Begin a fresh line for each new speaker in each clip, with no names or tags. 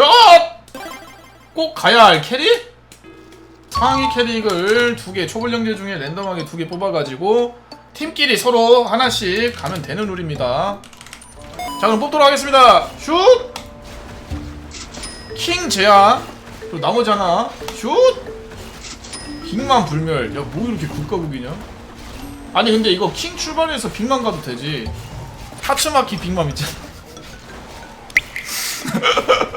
슛! 꼭 가야 할 캐릭? 상위 캐릭을 두개 영재 중에 랜덤하게 두 개 뽑아가지고 팀끼리 서로 하나씩 가면 되는 룰입니다. 자 그럼 뽑도록 하겠습니다. 슛! 킹 제야 그리고 나머지 하나 슛! 빅만 불멸 야 뭐 이렇게 국가국이냐? 아니 근데 이거 킹 출발해서 빅만 가도 되지 하츠마키 빅맘 있잖아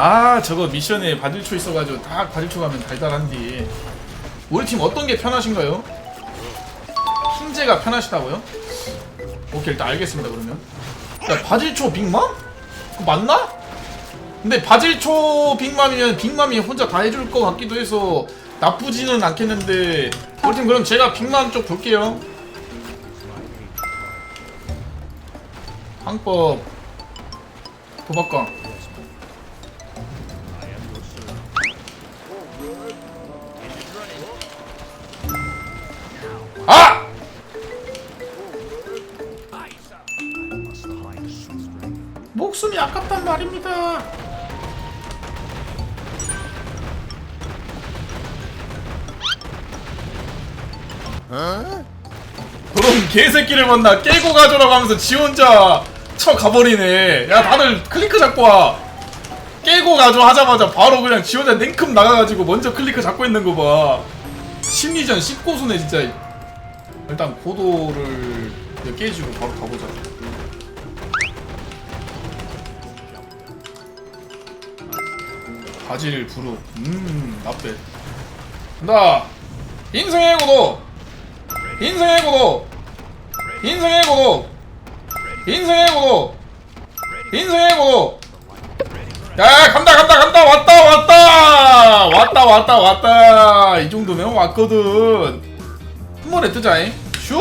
아 저거 미션에 바질초 있어가지고 딱 바질초 가면 달달한디 우리 팀 어떤 게 편하신가요? 흰제가 편하시다고요? 오케이 일단 알겠습니다 그러면 야 바질초 빅맘? 그거 맞나? 근데 바질초 빅맘이면 빅맘이 혼자 다 해줄 것 같기도 해서 나쁘지는 않겠는데 우리 팀 그럼 제가 빅맘 쪽 볼게요 항법 도박광 목숨이 아깝단 말입니다. 그런 개새끼를 만나 깨고 가져라고 하면서 지 혼자 쳐 가버리네. 야 다들 클리크 잡고 와. 깨고 가져 하자마자 바로 그냥 지 혼자 냉큼 나가가지고 먼저 클리크 잡고 있는 거 봐. 심리전 10고수네 진짜. 일단 고도를 깨지고 바로 가보자. 바질 부루 음 나빼 간다. 인생의 고도. 인생의 고도. 인생의 고도. 인생의 고도. 인생의 고도. 야 간다 간다 간다. 왔다 왔다. 왔다 왔다 왔다. 이 정도면 왔거든. 한 번에 뜨자잉. 슛!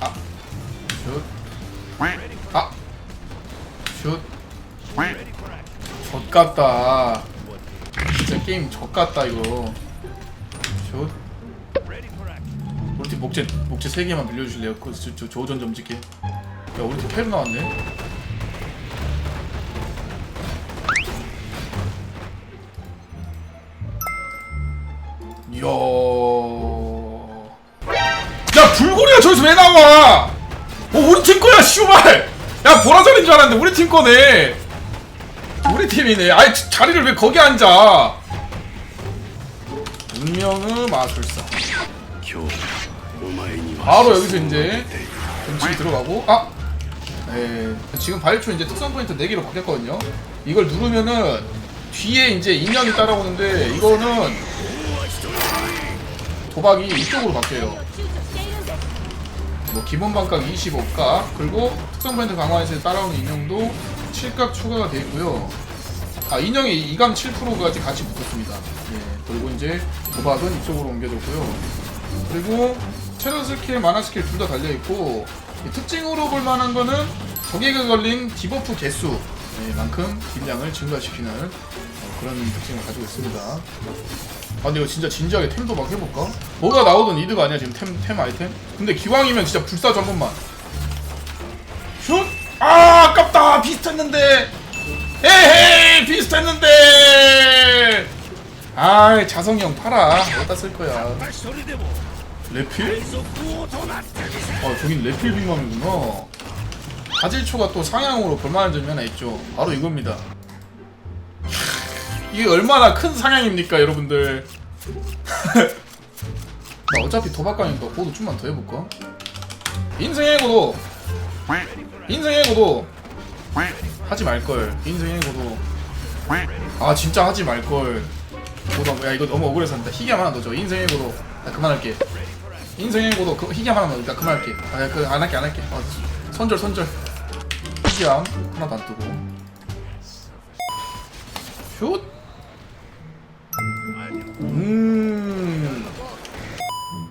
아. 슛. 아. 슛. 젖같다. 진짜 게임 젖같다 이거. 슛. 우리 팀 목재 목재 세 개만 빌려주실래요? 그저 저, 조전 좀 찍게. 야 우리 팀 패로 나왔네. 이야. 야 불고리가 저기서 왜 나와? 어 우리 팀 거야 씨발. 야 보라전인 줄 알았는데 우리 팀 거네. 팀이네. 아이 자리를 왜 거기 앉아? 운명의 마술사. 바로 여기서 이제 벤치 들어가고 아. 에 지금 발초 이제 특성 포인트 4개로 바뀌었거든요. 이걸 누르면은 뒤에 이제 인형이 따라오는데 이거는 도박이 이쪽으로 바뀌어요. 뭐 기본 반값 25값 그리고 특성 포인트 강화에서 따라오는 인형도 7각 추가가 되어 있고요. 아 인형이 2감 7%까지 같이 붙었습니다. 예, 그리고 이제 도박은 이쪽으로 옮겨졌고요. 그리고 체력 스킬, 마나 스킬 둘 다 달려 있고 이 특징으로 볼 만한 거는 적에게 걸린 디버프 개수 예, 만큼 딜량을 증가시키는 어, 그런 특징을 가지고 있습니다. 아 근데 이거 진짜 진지하게 템도 막 해볼까? 뭐가 나오던 이득 아니야 지금 템, 템 아이템? 근데 기왕이면 진짜 불사조 한 번만 슛! 아 아깝다 비슷했는데 헤헤 비슷했는데. 아 자성형 팔아. 어디다 쓸 거야? 레필? 아 저긴 레필 비만이구나. 바질초가 또 상향으로 볼만한 점이 하나 있죠. 바로 이겁니다. 이게 얼마나 큰 상향입니까 여러분들? 나 어차피 도박가니까 고도 좀만 더 해볼까? 인생의 고도! 인생의 고도! 하지 말걸. 인생의 고도. 아 진짜 하지 말걸. 고도 야 이거 너무 억울해서 한다. 희귀함 하나 넣어줘. 인생의 고도. 나 그만할게. 인생의 고도 그 희귀함 하나만 나 그만할게. 아그안 할게 안 할게. 아, 선절 선절. 희귀함 하나도 안 뜨고. 슛! 음.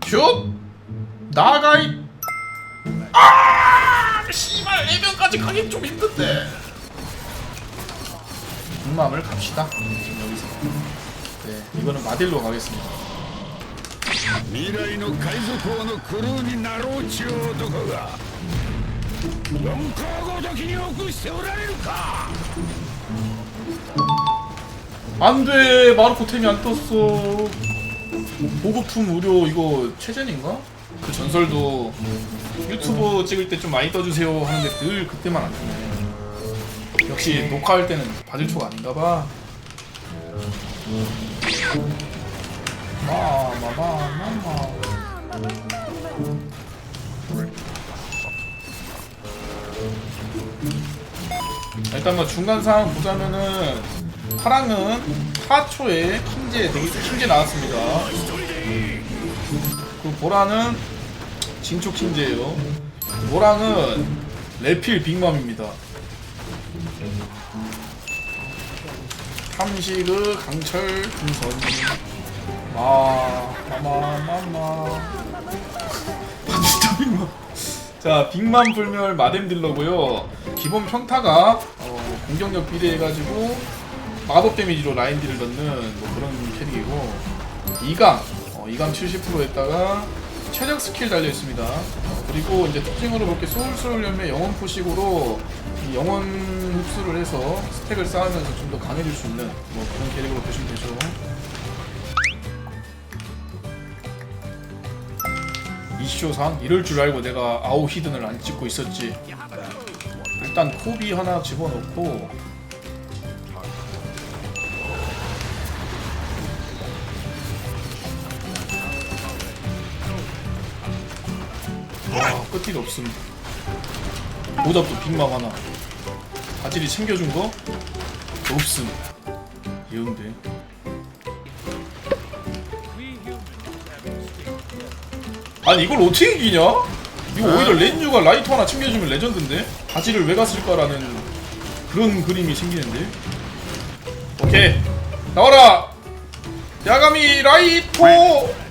슛! 나가이! 아! 씨발, 4명까지 가기 좀 힘든데. 궁맘을 갑시다. 지금 여기서. 네, 이거는 마딜로 가겠습니다.
未来の海賊王のクルーになろうちゅう男が 四皇ごときに臆しておられるか
안돼 마르코 템이 안 떴어 보급품 무료 이거 최전인가? 그 전설도 유튜브 찍을 때 좀 많이 떠주세요 하는데 늘 그때만 안 뜨네 역시 녹화할 때는 받을 초가 아닌가 봐 마마마마마 일단 뭐 중간 상황 보자면은 파랑은 하초에 킹제 되게 킹제 나왔습니다. 그 보라는 진초 킹제예요. 모랑은 레필 빅맘입니다. 탐식의 강철 등선. 마 마마마마. 진짜 빅맘 자 빅맘 불멸 마뎀 딜러고요. 기본 평타가 어, 공격력 비례해가지고 마법 데미지로 라인 딜을 넣는 뭐 그런 캐릭이고 2강. 어, 2강 70%에다가 최적 스킬 달려 있습니다 어, 그리고 이제 특징으로 볼게 소울소울 열매 영혼 포식으로 이 영혼 흡수를 해서 스택을 쌓으면서 좀 더 강해질 수 있는 뭐 그런 캐릭으로 보시면 되죠 이슈상 이럴 줄 알고 내가 아우 히든을 안 찍고 있었지. 일단 코비 하나 집어넣고 와 끝이 없음. 모잡도 빅맘 하나. 바질이 챙겨준 거 없음. 예운데. 아니 이걸 어떻게 이기냐? 이거 오히려 렌유가 라이터 하나 챙겨주면 레전드인데? 바지를 왜 갔을까라는 그런 그림이 생기는데? 오케이 나와라! 야가미 라이토!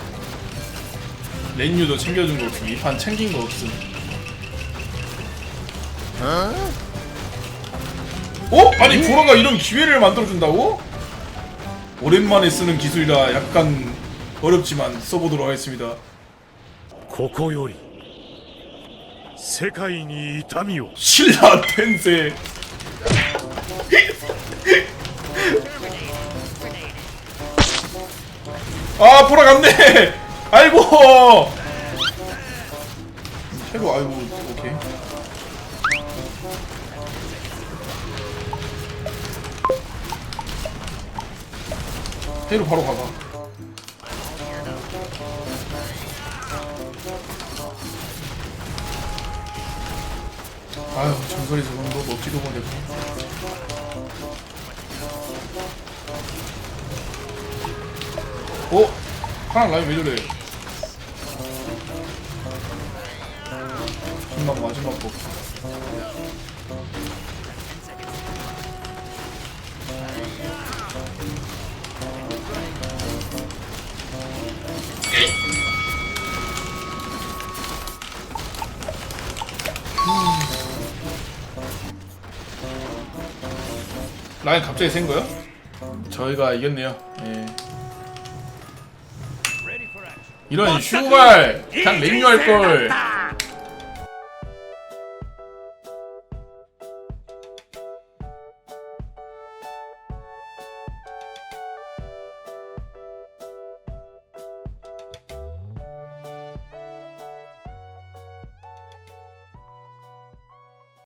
렌유도 챙겨준 거 없음 이 판 챙긴 거 없음 어? 아니 보라가 이런 기회를 만들어준다고? 오랜만에 쓰는 기술이라 약간 어렵지만 써보도록 하겠습니다
ここより世界に痛みを
신라 텐세 아 보라 갔네 아이고! 새로 아이고 오케이. 해로 바로 가봐. 아유 전설이 저건 뭐 먹지도 못했고 어? 파랑 라인 왜 저래 마지막 마지막 거 라인 갑자기 센 거요? 저희가 이겼네요. 예. 이런 슈발 그냥 맹유할 걸.